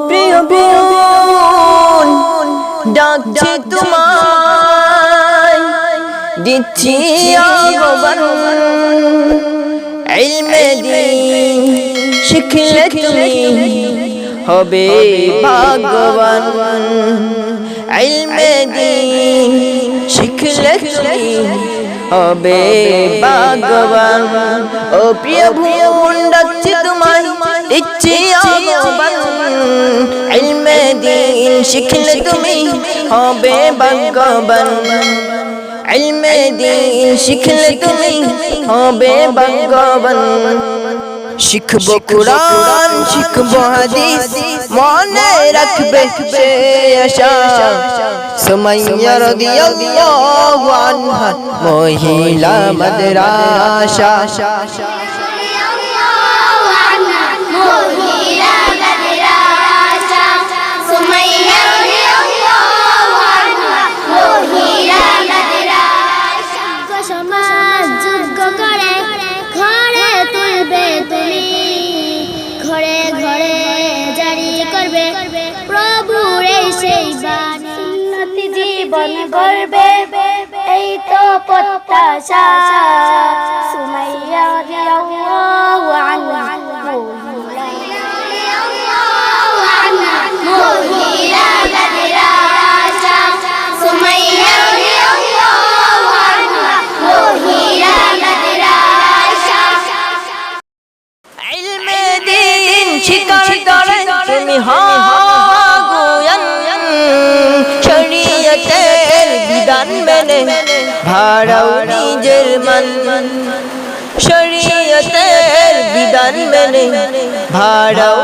প্রিয় বোন, ডাকছে তোমায়, দিচ্ছি আহ্বান ইলমে দিন শিখলে তুমি হবে ভাগবান ইলমে দিন শিখলে তুমি হবে ভাগবান ও প্রিয় বোন, ডাকছে তোমায়, দিচ্ছি আহ্বান ইলমে দিন শিখলে তুমি হবে ভাগবান ইলমে দিন শিখলে তুমি হবে ভাগ্যবান। শিখব কোরআন, শিখব হাদিস, মনে রাখবে সে আশা। সুমাইয়া রাদিয়াল্লাহু আনহা, মহিলা মাদ্রাসা। জীবন গড়বে এই তো প্রত্যাশা। সুমাইয়া রাদিয়াল্লাহু আনহা মহিলা মাদ্রাসা বিধান মেনে ভাড়াও নিজের মান। শরীয়তের বিধান মেনে ভাড়াও